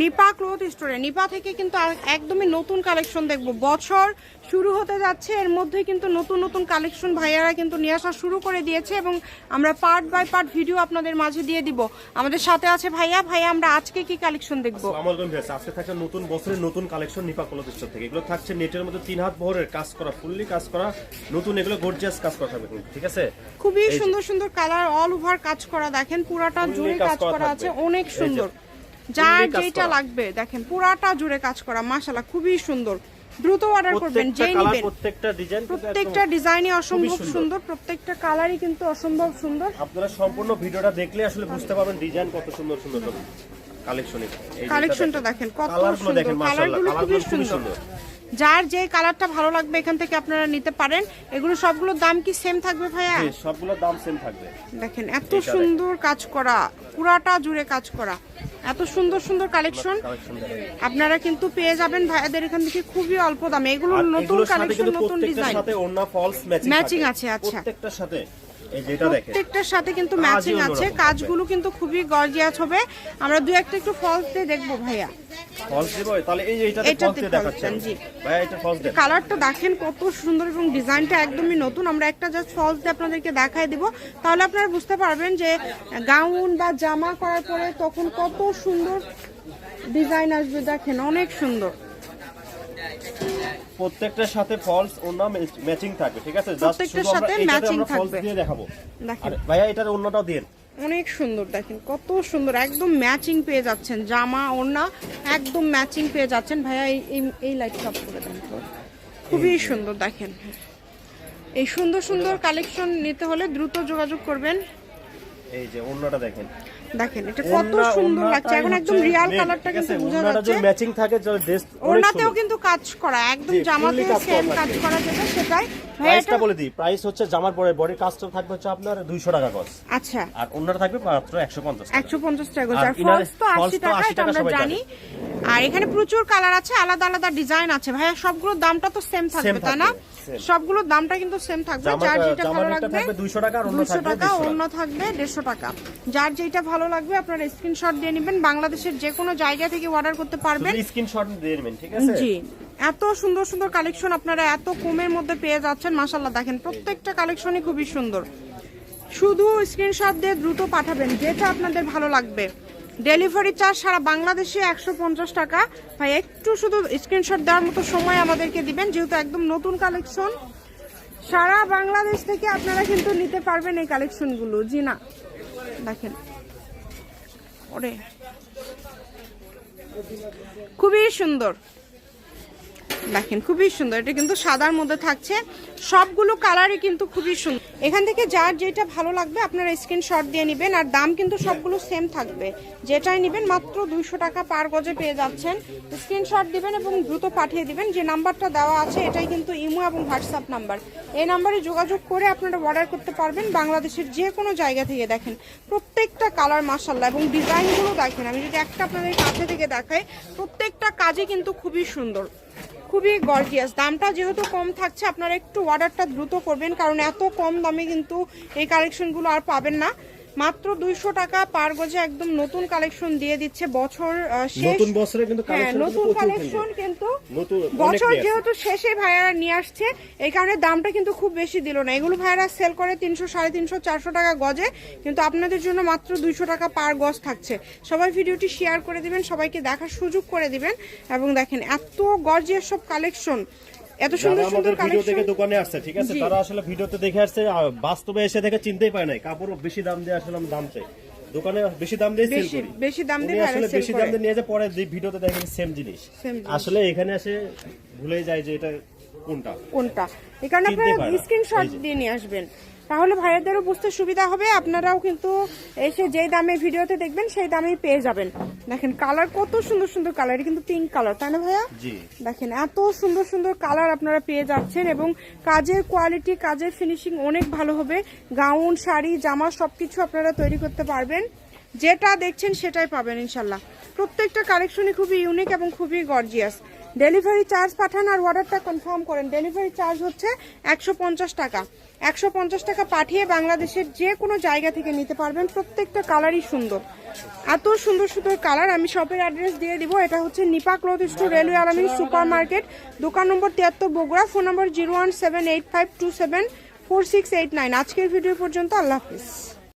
Nipa cloth স্টোরে। নিপা থেকে কিন্তু একদমই নতুন কালেকশন দেখব। বছর শুরু হতে যাচ্ছে এর মধ্যে কিন্তু নতুন নতুন কালেকশন ভাইয়ারা কিন্তু নিয়ে আসা শুরু করে দিয়েছে এবং আমরা পার্ট বাই পার্ট ভিডিও আপনাদের মাঝে দিয়ে দিব। আমাদের সাথে আছে ভাইয়া। ভাইয়া আমরা আজকে কি কালেকশন দেখব? আজকে থাকছে নতুন বছরের নতুন কালেকশন নিপা কলদ স্টোর থেকে। এগুলো থাকছে নেটের মধ্যে তিন হাত বহরের কাজ করা ফুললি কাজ করা নতুন এগুলো গর্জিয়াস কাজ করা থাকবে ঠিক আছে? খুবই সুন্দর সুন্দর কালার অল ওভার কাজ করা দেখেন পুরাটা জুড়ে কাজ করা আছে অনেক সুন্দর। যার যেটা লাগবে দেখেন পুরাটা জুড়ে কাজ করা মাশাআল্লাহ খুবই সুন্দর। দ্রুত অর্ডার করবেন কালার নেবেন। প্রত্যেকটা ডিজাইন প্রত্যেকটা ডিজাইনই অসম্ভব সুন্দর। প্রত্যেকটা কালারই কিন্তু অসম্ভব সুন্দর। আপনারা সম্পূর্ণ ভিডিওটা দেখলে আসলে বুঝতে পারবেন ডিজাইন কত সুন্দর সুন্দর কালেকশন কালেকশনটা দেখেন কত সুন্দর দেখেন মাশাআল্লাহ কালারগুলো খুবই সুন্দর। যার যে কালারটা ভালো লাগবে এখান থেকে আপনারা নিতে পারেন। এগুলো সবগুলোর দাম কি সেম থাকবে ভাইয়া? সবগুলোর দাম সেম থাকবে। দেখেন এত সুন্দর কাজ করা পুরাটা জুড়ে কাজ করা। এত সুন্দর সুন্দর কালেকশন আপনারা কিন্তু পেয়ে যাবেন ভাইদের এখান থেকে খুবই অল্প দামে। এগুলো নতুন কালেকশন নতুন ডিজাইন ম্যাচিং আছে, আচ্ছা। প্রত্যেকটার সাথে প্রত্যেকটার সাথে কিন্তু ম্যাচিং আছে। কাজগুলো কিন্তু খুবই গর্জিয়াস হবে। আমরা দু একটা একটু ফলস দিয়ে দেখব ভাইয়া। কালারটা দেখেন কত সুন্দর এবং ডিজাইনটা একদমই নতুন। আমরা একটা জাস্ট ফলস দিয়ে আপনাদেরকে দেখাই দিব। তাহলে আপনারা বুঝতে পারবেন যে গাউন বা জামা করার পরে তখন কত সুন্দর ডিজাইন আসবে দেখেন অনেক সুন্দর। প্রত্যেকটার সাথে ফলস ওড়না ম্যাচিং থাকবে ঠিক আছে? জাস্ট প্রত্যেকটার সাথে ফলস থাকবে। দিয়ে দেখাবো। দেখেন। আর ভাইয়া এটার অন্যটাও দিন। অনেক সুন্দর দেখেন কত সুন্দর একদম ম্যাচিং পেয়ে যাচ্ছেন। জামা ওড়না একদম ম্যাচিং পেয়ে যাচ্ছেন। ভাইয়া এই এই- লাইট সব করে দেন তো। খুবই সুন্দর দেখেন। এই সুন্দর সুন্দর কালেকশন নিতে হলে দ্রুত যোগাযোগ করবেন। এই যে অন্যটা দেখেন। দেখেন এটা কত সুন্দর লাগছে। এখন একদম রিয়াল কালারটা কিন্তু বোঝা যাচ্ছে। ম্যাচিং থাকে ড্রেস ওনাতেও কিন্তু কাজ করা একদম জামাতে সেম কাজ করা যেটা সেটাই। প্রাইসটা বলে দিই প্রাইস হচ্ছে জামার পরে বডি কাস্টম থাকবে হচ্ছে আপনার 200 টাকা গজ। আচ্ছা। আর ওনাটা থাকবে মাত্র 150 টাকা। একশো পঞ্চাশ টাকা আর ফলস তো false আশি তো টাকা 80 এটা আমরা জানি। আর এখানে প্রচুর কালার আছে আলাদা আলাদা ডিজাইন আছে। ভাইয়া সবগুলোর দামটা তো সেম থাকবে তাই না? সবগুলোর দামটা কিন্তু সেম থাকবে। যার যেটা ভালো লাগবে থাকবে 200 টাকা থাকবে টাকা 150 টাকা। অন্য থাকবে দেড়শো টাকা। যার যেটা ভালো লাগবে আপনারা স্ক্রিনশট দিয়ে নেবেন। বাংলাদেশের যে কোনো জায়গা থেকে অর্ডার করতে পারবেন। স্ক্রিনশট দিয়ে নেবেন ঠিক আছে? জি। এত সুন্দর সুন্দর কালেকশন আপনারা এত কমের মধ্যে পেয়ে যাচ্ছেন মাসাল্লাহ দেখেন প্রত্যেকটা কালেকশনই খুবই সুন্দর। শুধু স্ক্রিনশট দিয়ে দ্রুত পাঠাবেন যেটা আপনাদের ভালো লাগবে। ডেলিভারি চার্জ সারা বাংলাদেশে একশো পঞ্চাশ টাকা। ভাই, একটু শুধু স্ক্রিনশট দেওয়ার মতো সময় আমাদেরকে দিবেন, যেহেতু একদম নতুন কালেকশন সারা বাংলাদেশ থেকে আপনারা কিন্তু নিতে পারবেন এই কালেকশনগুলো জি না। দেখেন। ওরে। খুবই সুন্দর। দেখেন, খুবই সুন্দর। এটা কিন্তু সাদার মধ্যে থাকছে। সবগুলো কালারই কিন্তু খুবই সুন্দর। এখান থেকে যার যেটা ভালো লাগবে, আপনারা স্ক্রিনশট দিয়ে নেবেন। আর দাম কিন্তু সবগুলো সেম থাকবে। যেটাই নেবেন, মাত্র দুইশো টাকা পার গজে পেয়ে যাচ্ছেন। স্ক্রিনশট দিবেন এবং দ্রুত পাঠিয়ে দিবেন। যে নাম্বারটা দেওয়া আছে, এটাই কিন্তু ইমো এবং হোয়াটসঅ্যাপ নাম্বার। এই নাম্বারে যোগাযোগ করে আপনারা অর্ডার করতে পারবেন বাংলাদেশের যে কোনো জায়গা থেকে দেখেন। প্রত্যেকটা কালার মাসাল্লাহ এবং ডিজাইনগুলো দেখেন। আমি যদি একটা আপনাদের কাছে থেকে দেখাই, প্রত্যেকটা কাজই কিন্তু খুবই সুন্দর। খুবই গর্জিয়াস দামটা যেহেতু কম থাকছে, আপনারা একটু অর্ডারটা দ্রুত করবেন, কারণ এত কম দামে কিন্তু এই কালেকশনগুলো আর পাবেন না। মাত্র দুইশো টাকা পার গজে একদম নতুন কালেকশন দিয়ে দিচ্ছে বছর শেষ নতুন বছরে কিন্তু হ্যাঁ নতুন কালেকশন কিন্তু বছর যেহেতু শেষে ভাইয়ারা নিয়ে আসছে এই কারণে দামটা কিন্তু খুব বেশি দিল না। এগুলো ভাইয়ারা সেল করে তিনশো সাড়ে তিনশো চারশো টাকা গজে কিন্তু আপনাদের জন্য মাত্র দুইশো টাকা পার গজ থাকছে। সবাই ভিডিওটি শেয়ার করে দিবেন সবাইকে দেখার সুযোগ করে দিবেন। এবং দেখেন এত গর্জিয়াস সব কালেকশন। এত সুন্দর সুন্দর ভিডিও থেকে দোকানে আসছে ঠিক আছে? তারা আসলে ভিডিওতে দেখে আসছে বাস্তবে এসে দেখে চিনতেই পায় না কাপড় বেশি দাম দিয়ে আসলে দাম চাই। দোকানে বেশি দাম দিয়ে সেল করি। বেশি দাম দিয়ে আসলে বেশি দাম দিয়ে নিয়ে যায় পরে যে ভিডিওতে দেখেন সেম জিনিস। আসলে এখানে এসে ভুলে যায় যে এটা কোনটা। কোনটা? এই কারণে আপনারা স্ক্রিনশট দিয়ে নিয়ে আসবেন। তাহলে ভাইয়াদেরও বুঝতে সুবিধা হবে আপনারাও কিন্তু এসে যেই দামে ভিডিওতে দেখবেন সেই দামেই পেয়ে যাবেন। দেখেন কালার কত সুন্দর সুন্দর কালার কিন্তু পিঙ্ক কালার তাই না ভাইয়া? দেখেন এত সুন্দর সুন্দর কালার আপনারা পেয়ে যাচ্ছেন এবং কাজের কোয়ালিটি কাজের ফিনিশিং অনেক ভালো হবে। গাউন শাড়ি জামা সবকিছু আপনারা তৈরি করতে পারবেন। যেটা দেখছেন সেটাই পাবেন ইনশাল্লাহ। প্রত্যেকটা কালেকশনই খুবই ইউনিক এবং খুবই গর্জিয়াস ডেলিভারি চার্জ পাঠান আর অর্ডারটা কনফার্ম করেন। ডেলিভারি চার্জ হচ্ছে একশো পঞ্চাশ টাকা। একশো পঞ্চাশ টাকা পাঠিয়ে বাংলাদেশের যে কোনো জায়গা থেকে নিতে পারবেন। প্রত্যেকটা কালারই সুন্দর। এত সুন্দর সুন্দর কালার আমি শপের অ্যাড্রেস দিয়ে দিব। এটা হচ্ছে Nipa cloth store railway Alamin super market দোকান নম্বর তিয়াত্তর, বগুড়া ফোন নম্বর zero one seven eight five two seven four six eight nine আজকের ভিডিও পর্যন্ত, আল্লাহ হাফিজ।